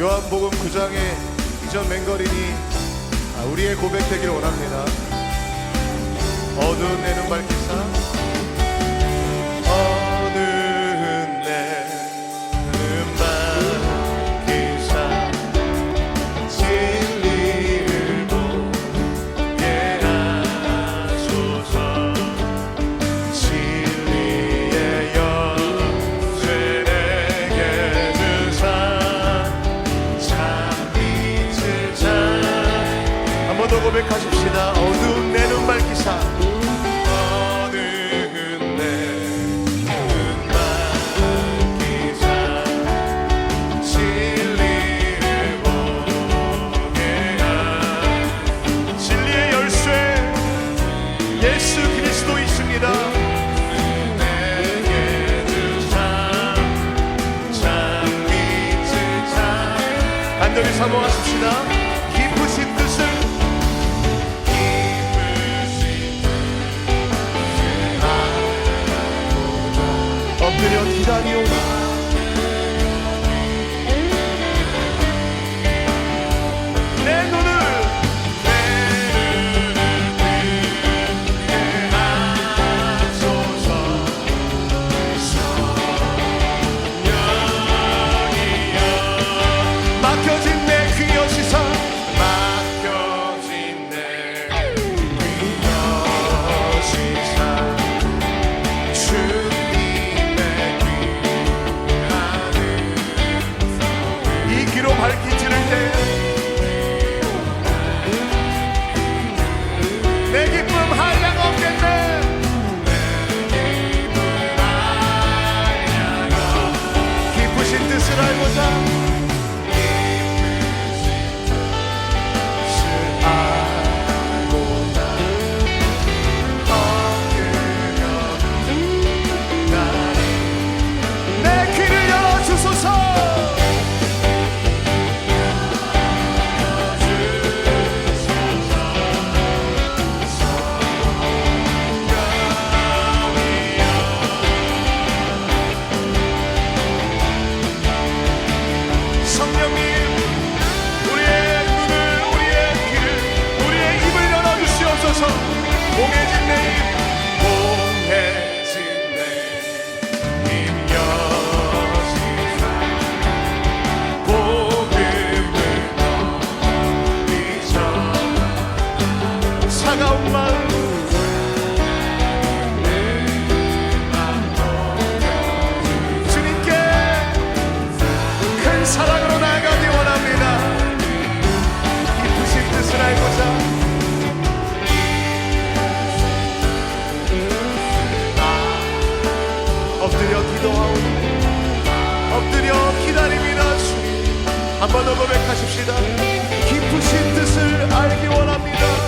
요한복음 9장의 이전 맹거리니 아, 우리의 고백 되기를 원합니다. 어두운 내는 밝히사 더 고백하십시다. 어두운 내 눈밝기사. 어두운 내눈 밝히사. 진리를 보게 한 진리의 열쇠. 예수 그리스도 있습니다. 사모하 밝히 기다립니다 주님 한 번 더 고백하십시다. 깊으신 뜻을 알기 원합니다.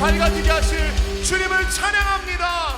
밝아지게 하실 주님을 찬양합니다.